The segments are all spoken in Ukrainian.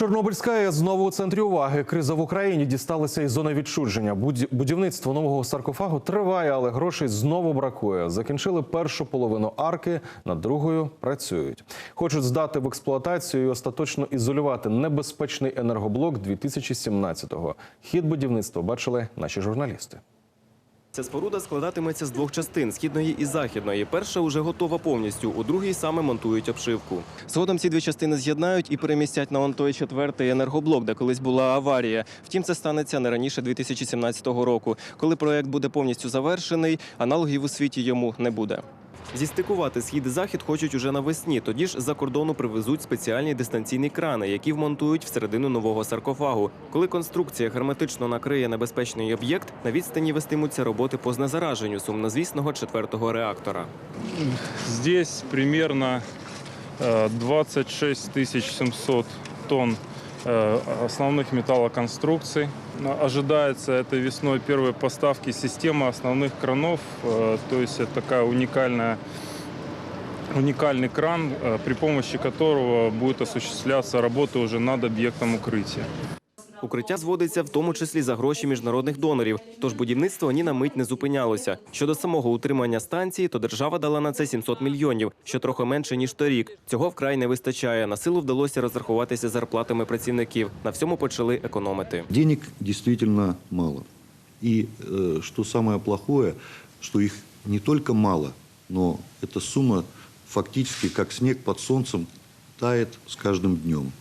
Чорнобильська АЕС знову у центрі уваги. Криза в Україні дісталася із зони відчудження. Будь- Будівництво нового саркофагу триває, але грошей знову бракує. Закінчили першу половину арки, над другою працюють. Хочуть здати в експлуатацію і остаточно ізолювати небезпечний енергоблок 2017-го. Хід будівництва бачили наші журналісти. Ця споруда складатиметься з двох частин східної і західної. Перша уже готова повністю, у другій саме монтують обшивку. Згодом ці дві частини з'єднають і перемістять на он той четвертий енергоблок, де колись була аварія. Втім, це станеться не раніше 2017 року. Коли проект буде повністю завершений, аналогів у світі йому не буде. Зістикувати схід і захід хочуть уже навесні. Тоді ж за кордону привезуть спеціальні дистанційні крани, які вмонтують всередину нового саркофагу. Коли конструкція герметично накриє небезпечний об'єкт, на відстані вестимуться роботи по знезараженню сумнозвісного четвертого реактора. Здесь примерно э, 26 700 тонн основных металлоконструкций. Но Ожидается этой весной первой поставки системы основных кранов, э, то есть это такая уникальная уникальный кран, э, при помощи которого будет осуществляться работа уже над объектом укрытия. Укриття зводиться в тому числі за гроші міжнародних донорів. Тож будівництво ні на мить не зупинялося. Щодо самого утримання станції, то держава дала на це 700 мільйонів, що трохи менше ніж торік. Цього вкрай не вистачає. На силу вдалося розрахуватися зарплатами працівників. На всьому почали економити. Денег действительно мало. И э, что самое плохое, что их не только мало, но эта сумма фактически как снег под солнцем тает с каждым днем.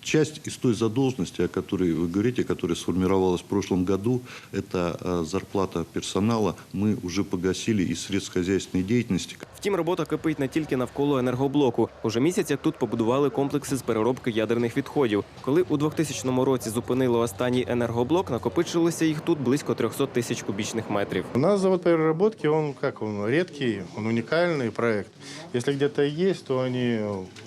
Часть из той задолженности, о которой вы говорите, которая сформировалась в прошлом году, это э, зарплата персонала, мы уже погасили из средств хозяйственной деятельности. Втім, робота кипить не тільки навколо енергоблоку. Уже місяць як тут побудували комплекси з переробки ядерних відходів. Коли у 2000 році зупинили останній енергоблок, накопичилося їх тут близько 300 тисяч кубічних метрів. У нас завод переработки, он как он редкий, он уникальный проект. Если где-то и есть, то они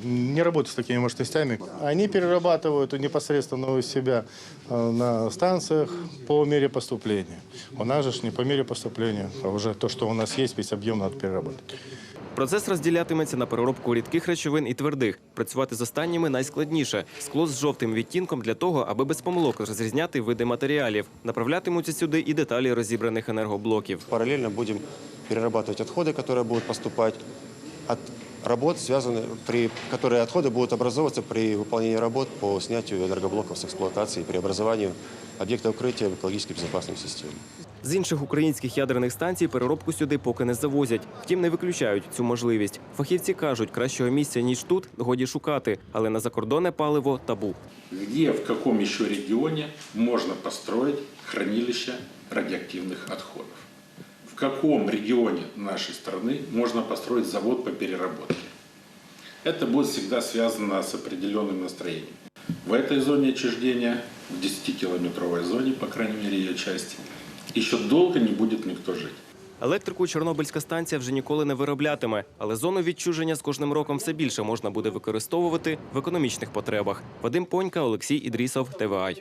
не работают с такими мощностями. Они перерабатывают непосредственно у себя э, на станциях по мере поступления. У нас же ж не по мере поступления, а уже то, что у нас есть, весь объем надо переработать. Процес розділятиметься на переробку рідких речовин і твердих. Працювати з останніми найскладніше. Скло з жовтим відтінком для того, аби без помилок розрізняти види матеріалів. Направлятимуться сюди і деталі розібраних енергоблоків. Параллельно будем перерабатывать отходы, которые будут поступать от работ, связанных при, которые отходы будут образовываться при выполнении работ по снятию энергоблоков с эксплуатации и преобразованию объекта укрытия в экологически безопасную систему. З інших українських ядерних станцій переробку сюди поки не завозять. Втім, не виключають цю можливість. Фахівці кажуть, кращого місця ніж тут годі шукати, але на закордонне паливо табу. где, в каком еще регионе можно построить хранилище радиоактивных отходов. В каком регионе нашей страны можно построить завод по переработке. Это будет всегда связано с определенным настроением. В этой зоне отчуждения, в 10-километровой зоне, по крайней мере ее части, еще долго не будет никто жить. Електрику Чорнобильська станція вже ніколи не вироблятиме, але зону відчуження з кожним роком все більше можна буде використовувати в економічних потребах. Вадим Понька, Олексій Ідрісов, ТВА.